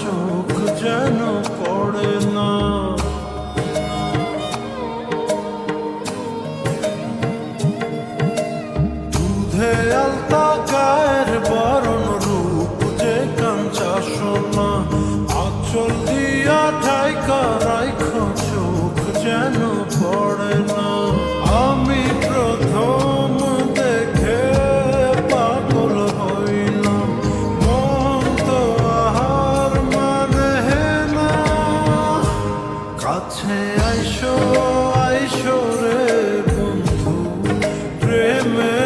চোখ যেন পড়ে না। দুধে আলতা গায়ের বরণ রূপ যে কাঞ্চা সোনা, আচল দিয়া ঠাইকা রাইখ চোখ যেন আইসো আইসো রে বন্ধু প্রেমে